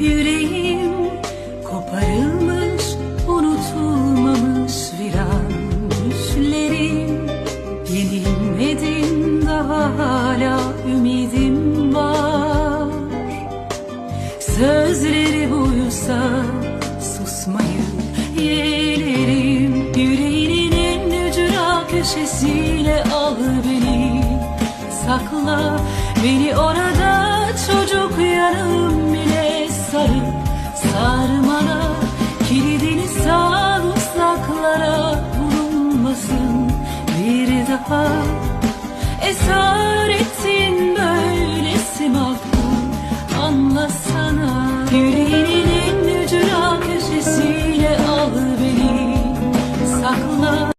Yüreğim koparılmış, unutulmamış viran düşlerim Yenilmedim daha hala ümidim var. Sözleri buysa susmayı yeğlerim. Yüreğinin en ücra köşesiyle al beni Sakla beni orada. lazım bir daha Esaretin böylesi mahkum anlasana Yüreğinin ücra köşesiyle al beni. Sakla